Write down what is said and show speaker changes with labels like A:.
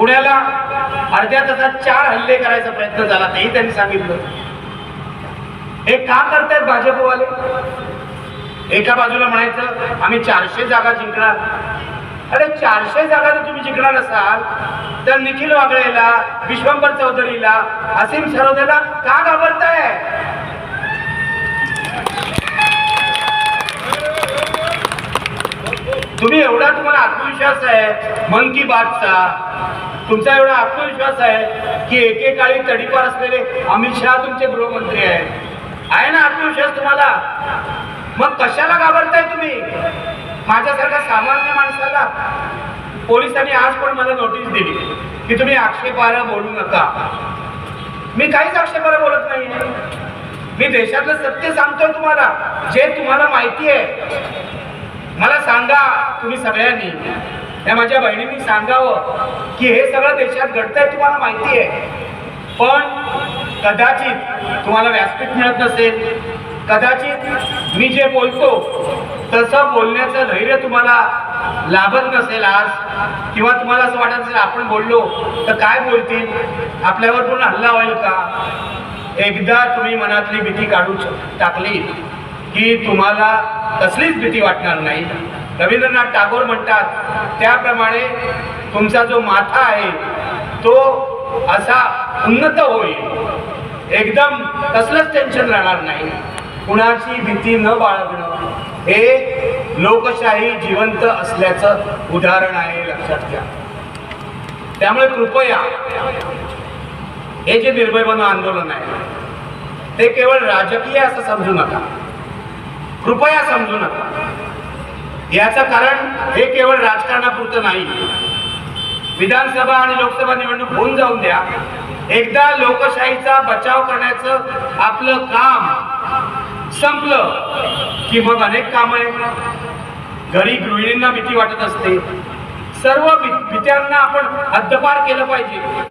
A: पुण्याला अर्ध्या तासात चार हल्ले करायचा प्रयत्न झाला तेही त्यांनी सांगितलं. हे का करतायत भाजपवाले? एका बाजूला म्हणायचं आम्ही चारशे जागा जिंकणार. अरे चारशे जागा जर तुम्ही जिंकणार असाल तर निखिल वागळेला विश्वंभर चौधरीला असीम सरोदेला का घाबरताय? तुम्ही एवढा तुम्हाला आत्मविश्वास आहे मन की बातचा. तुमचा एवढा आत्मविश्वास आहे की एकेकाळी तडीपार असलेले अमित शहा तुमचे गृहमंत्री आहेत. आहे ना आत्मविश्वास तुम्हाला? मग कशाला घाबरताय तुम्ही? माझ्यासारख्या सामान्य माणसाला पोलिसांनी आज पण मला नोटीस दिली की तुम्ही आक्षेपाला बोलू नका. मी काहीच आक्षेपाला बोलत नाही. मी देशातलं सत्य सांगतोय तुम्हाला जे तुम्हाला माहिती आहे. मला सांगा तुम्ही सगळ्यांनी. या माझ्या बहिणींनी सांगावं की हे सगळं देशात घडतंय तुम्हाला माहिती आहे. पण कदाचित तुम्हाला व्यासपीठ मिळत नसेल. कदाचित मी जे बोलतो तसं बोलण्याचं धैर्य तुम्हाला लाभत नसेल आज किंवा तुम्हाला असं वाटत असेल आपण बोललो तर काय बोलतील? आपल्यावर पूर्ण हल्ला होईल का? एकदा तुम्ही मनातली भीती काढू शक- टाकली की तुम्हाला कसलीच भीती वाटणार नाही. रवींद्रनाथ टागोर म्हणतात त्याप्रमाणे तुमचा जो माथा आहे तो असा उन्नत होईल. एकदम कसलंच टेन्शन राहणार नाही. कुणाची भीती न बाळगणं हे लोकशाही जिवंत असल्याचं उदाहरण आहे लक्षात घ्या. त्यामुळे कृपया हे जे निर्भयपणा आंदोलन आहे ते केवळ राजकीय असं समजू नका. कृपया समजू नका. याचं कारण हे केवळ राजकारणापुरतं नाही. विधानसभा आणि लोकसभा निवडणूक होऊन जाऊन द्या. एकदा लोकशाहीचा बचाव करण्याचं आपलं काम संपलं की मग अनेक कामं आहेत. घरी गृहिणींना भीती वाटत असते. सर्व भीत्यांना आपण हद्दपार केलं पाहिजे.